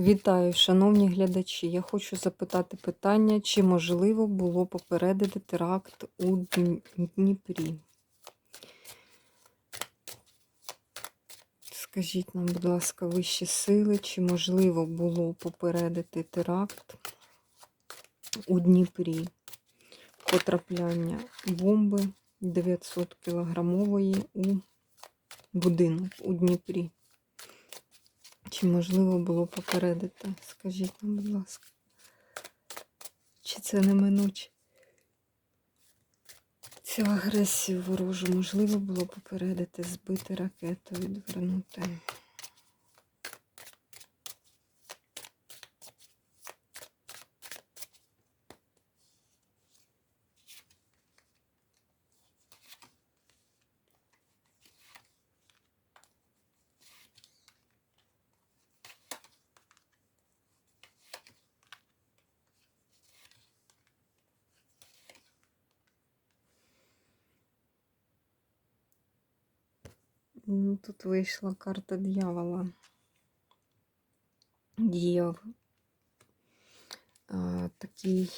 Вітаю, шановні глядачі. Я хочу запитати питання, чи можливо було попередити теракт у Дніпрі? Скажіть нам, будь ласка, вищі сили, чи можливо було попередити теракт у Дніпрі? Потрапляння бомби 900 кілограмової у будинок у Дніпрі. Чи можливо було попередити? Скажіть нам, будь ласка. Чи це неминуче? Цю агресію ворожу можливо було попередити, збити ракету, відвернути. Ну, Тут вийшла карта дьявола. Діяв а, такий.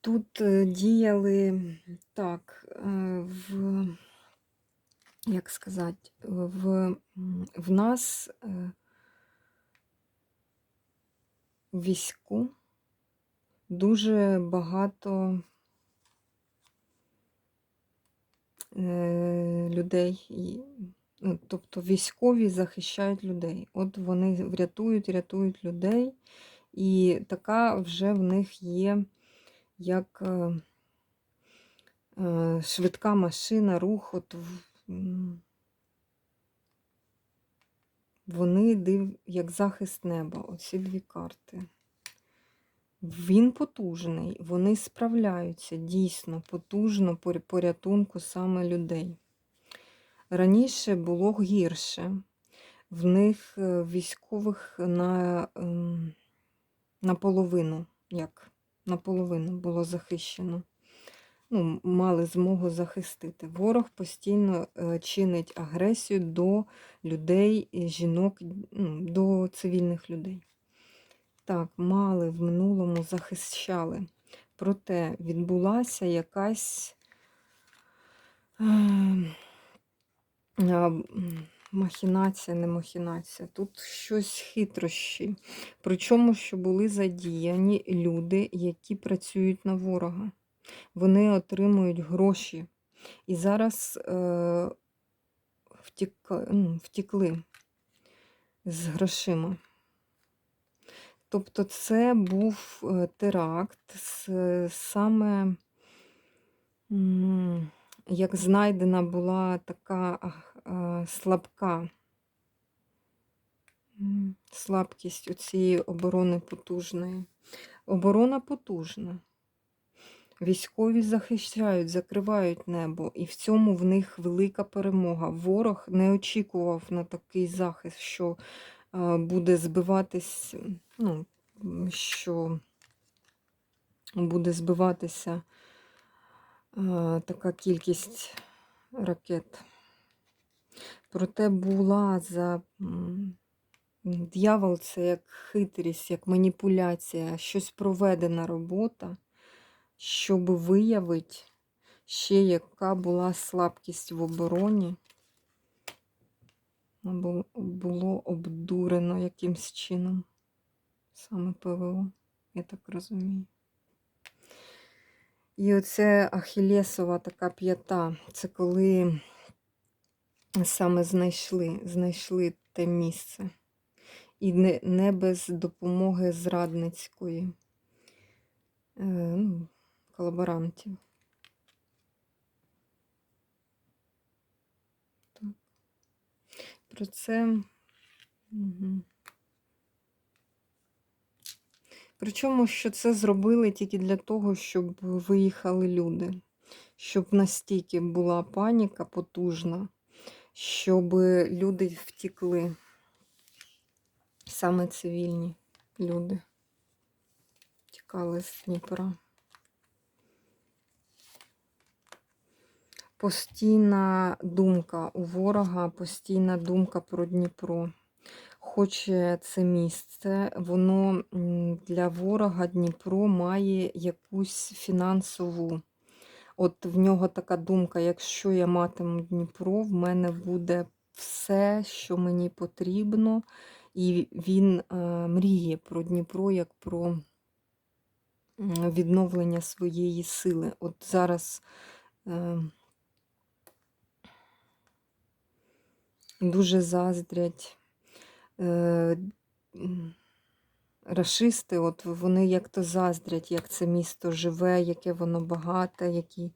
Тут е, діяли так, е, в, як сказати, в, в нас е, війську дуже багато е, людей, ну, тобто військові захищають людей. От вони врятують, рятують людей, і така вже в них є як е, е, швидка машина, рух. От, вони див, як захист неба, оці дві карти. Він потужний, вони справляються дійсно потужно по порятунку саме людей. Раніше було гірше. В них е, військових на, ем, наполовину, як наполовину було захищено. Ну, мали змогу захистити. Ворог постійно е, чинить агресію до людей, жінок, до цивільних людей. Так, мали в минулому захищали. Проте відбулася якась е, а, м, махінація, не махінація. Тут щось хитрощі. Причому, що були задіяні люди, які працюють на ворога. Вони отримують гроші. І зараз е, втіка, ну, втікли з грошима. Тобто це був е, теракт з- саме, як знайдена була така ах, слабка слабкість у цієї оборони потужної. Оборона потужна. Військові захищають, закривають небо, і в цьому в них велика перемога. Ворог не очікував на такий захист, що е, буде збиватись, ну, що буде збиватися така кількість ракет. Проте була за дьявол це як хитрість, як маніпуляція, щось проведена робота, щоб виявити ще, яка була слабкість в обороні. Було обдурено якимсь чином. Саме ПВО, я так розумію. І оце Ахілесова така п'ята. Це коли саме знайшли, знайшли те місце. І не, не без допомоги зрадницької, е, ну, колаборантів. Так. Про це. Угу. Причому, що це зробили тільки для того, щоб виїхали люди, щоб настільки була паніка потужна, щоб люди втікли, саме цивільні люди тікали з Дніпра. Постійна думка у ворога, постійна думка про Дніпро. Хоче це місце, воно для ворога Дніпро має якусь фінансову. От в нього така думка: якщо я матиму Дніпро, в мене буде все, що мені потрібно. І він е, мріє про Дніпро як про відновлення своєї сили. От зараз е, дуже заздрять. Е, Рашисти, от вони як то заздрять, як це місто живе, яке воно багате, які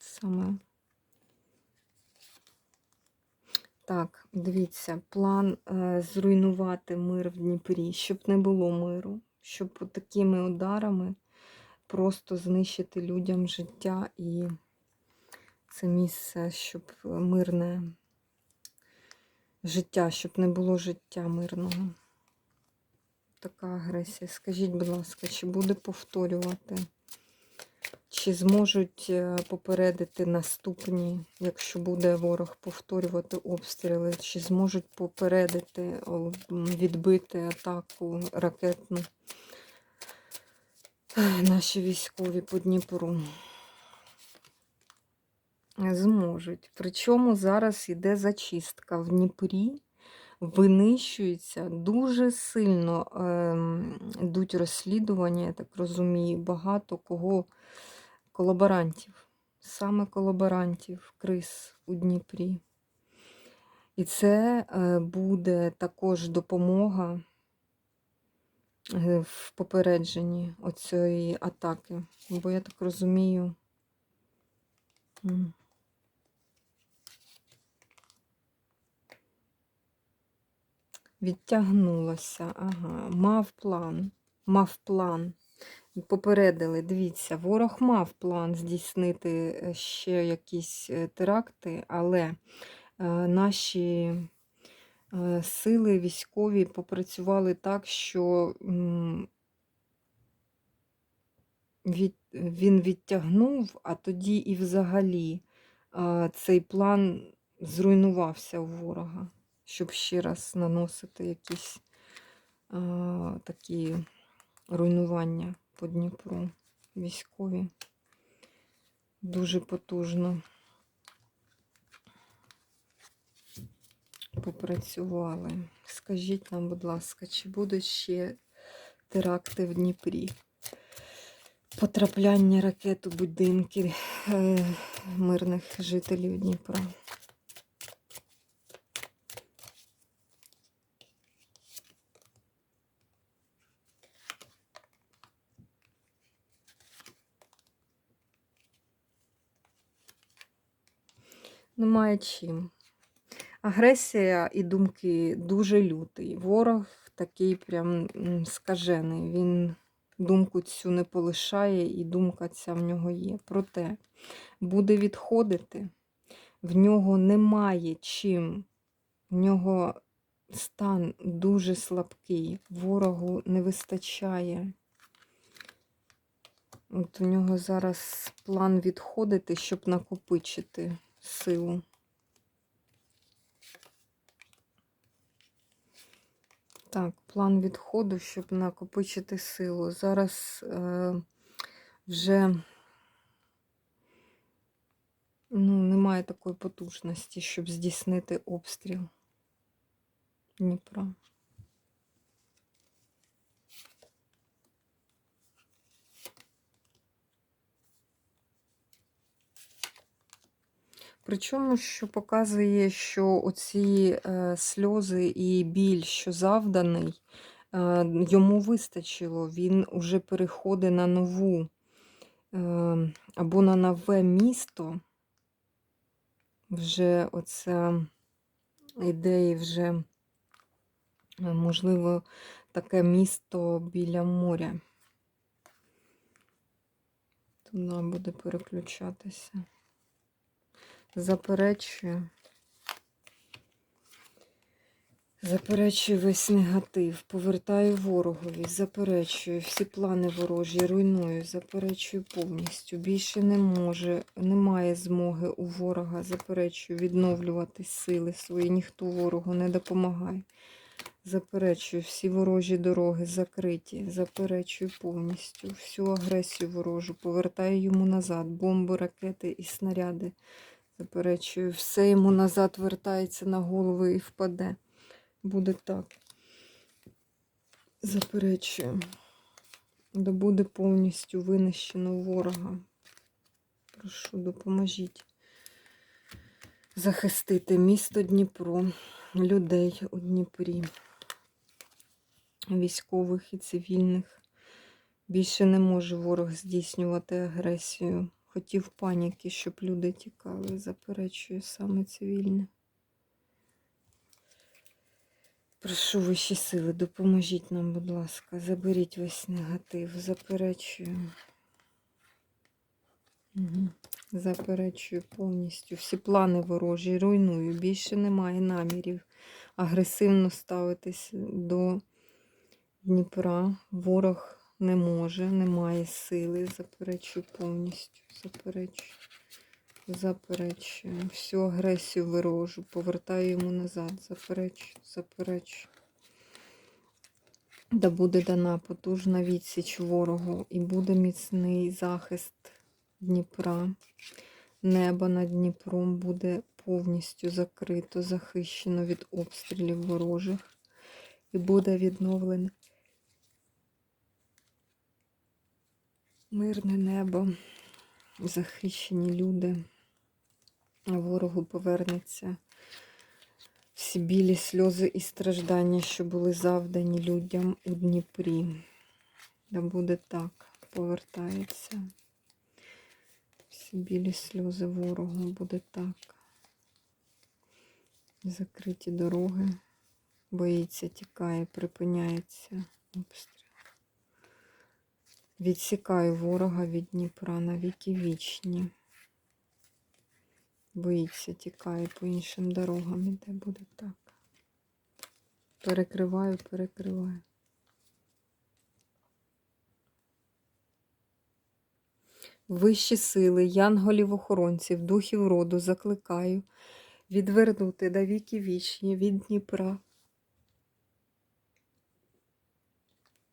саме. Так, дивіться, план е, зруйнувати мир в Дніпрі, щоб не було миру, щоб такими ударами просто знищити людям життя і це місце, щоб мирне життя, щоб не було життя мирного. Така агресія. Скажіть, будь ласка, чи буде повторювати? Чи зможуть е, попередити наступні, якщо буде ворог повторювати обстріли, чи зможуть попередити, відбити атаку ракетну наші військові по Дніпру? Зможуть. Причому зараз йде зачистка в Дніпрі, винищується дуже сильно ем, йдуть розслідування, я так розумію, багато кого колаборантів, саме колаборантів, криз у Дніпрі. І це е, буде також допомога е, в попередженні оцієї атаки. Бо я так розумію. Відтягнулося, ага, мав план, мав план. Попередили, дивіться, ворог мав план здійснити е, ще якісь е, теракти, але е, наші сили військові попрацювали так, що від, він відтягнув, а тоді і взагалі цей план зруйнувався у ворога, щоб ще раз наносити якісь е, такі руйнування по Дніпру. Військові дуже потужно попрацювали. Скажіть нам, будь ласка, чи будуть ще теракти в Дніпрі? Потрапляння ракет у будинки е, мирних жителів Дніпра. Немає чим. Агресія і думки дуже лютий. Ворог такий прям скажений. Він думку цю не полишає, і думка ця в нього є. Проте буде відходити, в нього немає чим, в нього стан дуже слабкий, ворогу не вистачає. От у нього зараз план відходити, щоб накопичити силу. Так, план відходу, щоб накопичити силу. Зараз е, вже ну, немає такої потужності, щоб здійснити обстріл Дніпра. Причому, що показує, що оці е, сльози і біль, що завданий, е, йому вистачило. Він уже переходить на нову е, або на нове місто. Вже оця ідея вже, е, можливо, таке місто біля моря. Туди буде переключатися заперечує. Заперечую весь негатив, повертаю ворогові, заперечую всі плани ворожі, руйную, заперечую повністю. Більше не може, немає змоги у ворога, заперечую відновлювати сили свої. Ніхто ворогу не допомагає. Заперечую всі ворожі дороги закриті, заперечую повністю всю агресію ворожу, повертаю йому назад, бомби, ракети і снаряди. Заперечую, все йому назад вертається на голову і впаде. Буде так. Заперечую. Да буде повністю винищено ворога. Прошу, допоможіть захистити місто Дніпро, людей у Дніпрі, військових і цивільних. Більше не може ворог здійснювати агресію. Хотів паніки, щоб люди тікали. Заперечую саме цивільне. Прошу вищі сили, допоможіть нам, будь ласка, заберіть весь негатив, заперечую. Угу. Заперечую повністю. Всі плани ворожі, руйную. Більше немає намірів агресивно ставитись до Дніпра. Ворог не може, немає сили. Заперечую повністю. Заперечую. Заперечую. Всю агресію ворожу. Повертаю йому назад. Заперечую, заперечую. Да буде дана потужна відсіч ворогу і буде міцний захист Дніпра. Небо над Дніпром буде повністю закрито, захищено від обстрілів ворожих. І буде відновлене мирне небо, захищені люди. Ворогу повернеться всі білі сльози і страждання, що були завдані людям у Дніпрі. Да буде так, повертається. Всі білі сльози ворогу буде так. Закриті дороги. Боїться, тікає, припиняється обстріл. Відсікаю ворога від Дніпра на віки вічні. Боїться, тікає по іншим дорогам, іде буде так. Перекриваю, перекриваю. Вищі сили, янголів-охоронців, духів роду закликаю відвернути до віки вічні від Дніпра.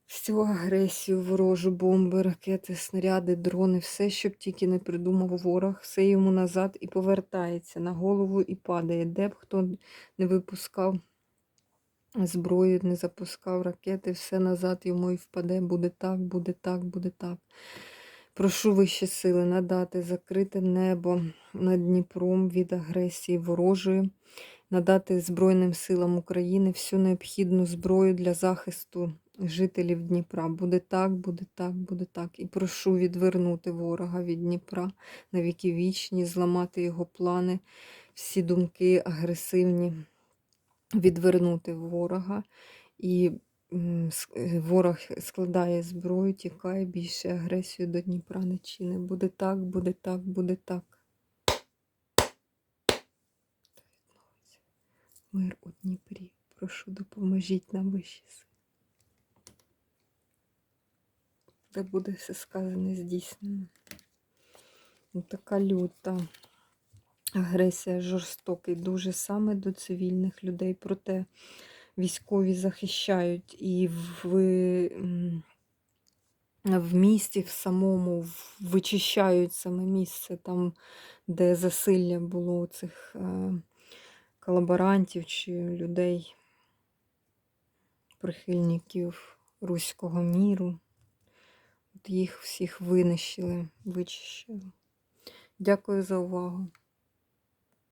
Всю агресію, ворожу, бомби, ракети, снаряди, дрони, все, щоб тільки не придумав ворог, все йому назад і повертається на голову і падає. Де б хто не випускав зброю, не запускав ракети, все назад йому і впаде. Буде так, буде так, буде так. Прошу вищі сили надати закрите небо над Дніпром від агресії ворожої, надати Збройним силам України всю необхідну зброю для захисту жителів Дніпра. Буде так, буде так, буде так. І прошу відвернути ворога від Дніпра на віки вічні, зламати його плани, всі думки агресивні, відвернути ворога. І е, ворог складає зброю, тікає більше агресію до Дніпра не чинить. Буде так, буде так, буде так. Мир у Дніпрі. Прошу, допоможіть нам вищі Де буде все сказане здійснено. Ну, така люта агресія жорстокий, дуже саме до цивільних людей. Проте військові захищають і в, в місті в самому вичищають саме місце, там, де засилля було цих е, колаборантів чи людей, прихильників руського міру. Їх всіх винищили, вичищили. Дякую за увагу.